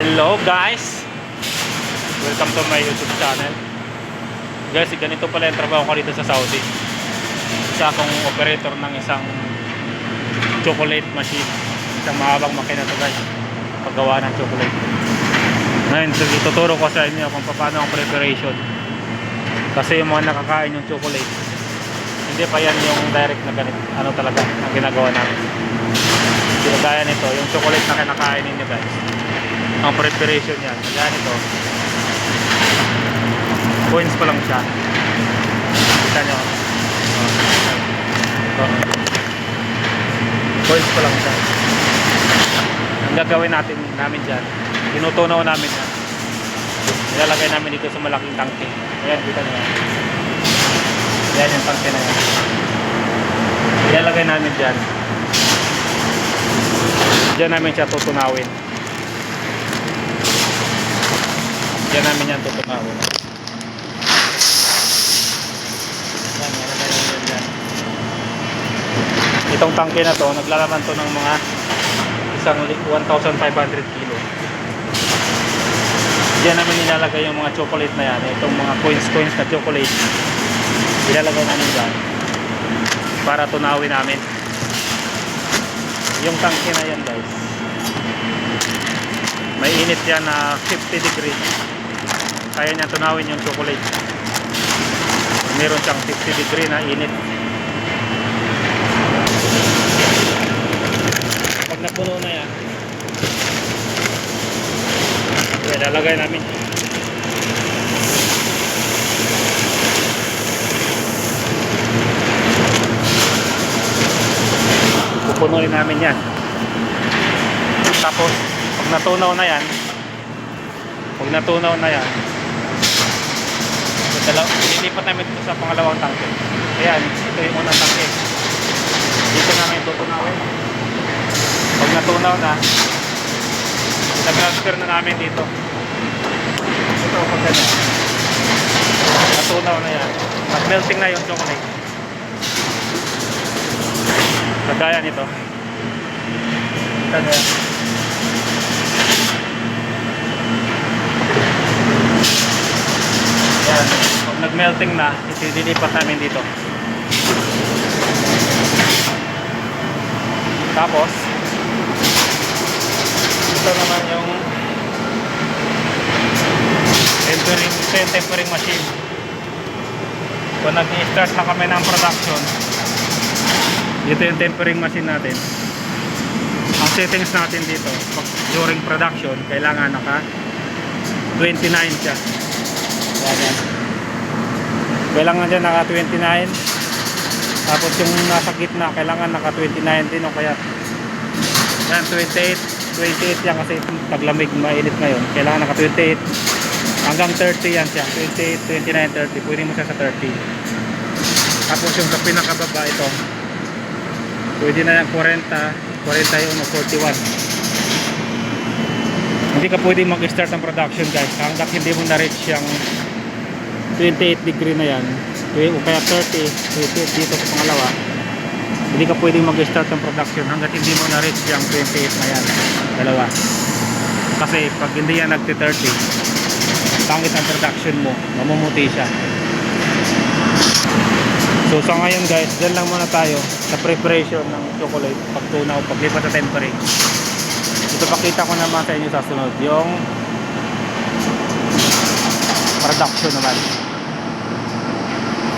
Hello guys! Welcome to my YouTube channel. Guys, ganito pala yung trabaho ko dito sa Saudi. Isa akong operator ng isang chocolate machine. Isang mahabang makina to guys. Paggawa ng chocolate. Ngayon, so, ituturo ko sa inyo kung paano ang preparation. Kasi yung mga nakakain yung chocolate, hindi pa yan yung direct na ganito. Ano talaga ang ginagawa namin. Ginagaya nito, yung chocolate na kinakain ninyo guys ang preparation yan. Kaya nito, coins pa lang siya. Kita nyo. Ito. Coins pa lang siya. Ang gagawin natin namin dyan, tinutunaw namin yan. Ilalagay namin dito sa malaking tangke. Ayan, kita nyo. Ayan yung tangke na yan. Ilalagay namin dyan. Diyan namin siya tutunawin. Diyan namin yan tutunawin. Yan, nalagay namin yan dyan. Itong tangke na to, naglalaman to ng mga isang li- 1,500 kilo. Diyan namin nilalagay yung mga chocolate na yan. Itong mga coins-coins na chocolate. Ilalagay namin dyan. Para tunawin namin. Yung tangke na yan guys. May init yan na 50 degrees. Kaya niya tunawin yung chocolate. Meron siyang 50 degree na init. Pag napuno na yan, okay, lalagay namin. Pupunuin namin yan. Tapos, pag natunaw na yan, pag natunaw na yan, dalaw, ililipat namin ito sa pangalawang tangke. Ayan, ito yung unang tangke. Dito namin tutunawin. Pag natunaw na, i-transfer na namin dito. Ito, pag ganyan. Natunaw na yan. Nag-melting na yung chocolate. Kagaya nito. Kagaya. Yan. Nag-melting na, isililipat namin dito. Tapos, ito naman yung tempering, tempering machine. Kung nag-start na kami ng production, ito yung tempering machine natin. Ang settings natin dito, during production, kailangan naka 29 siya. Yan, yan. Kailangan dyan naka 29. Tapos yung nasa gitna, kailangan naka 29 din o kaya yan, 28. 28 yan kasi paglamig, mainit ngayon. Kailangan naka 28. Hanggang 30 yan siya. 28, 29, 30. Pwede mo siya sa 30. Tapos yung sa pinakababa ito, pwede na yan 40, 41 o 41 hindi ka pwedeng mag-start ng production guys hanggat hindi mo na-reach yung 28 degree na yan. O kaya 30 28 dito sa pangalawa. Hindi ka pwedeng mag-start ng production hanggat hindi mo na-reach yung 28 na yan. Dalawa. Kasi pag hindi yan nagti-30 pangit ang production mo. Mamumuti siya. So sa ngayon guys dyan lang muna tayo sa preparation ng chocolate pagtunaw paglipat sa tempering. Ito pakita ko naman sa inyo sa sunod. Yung production naman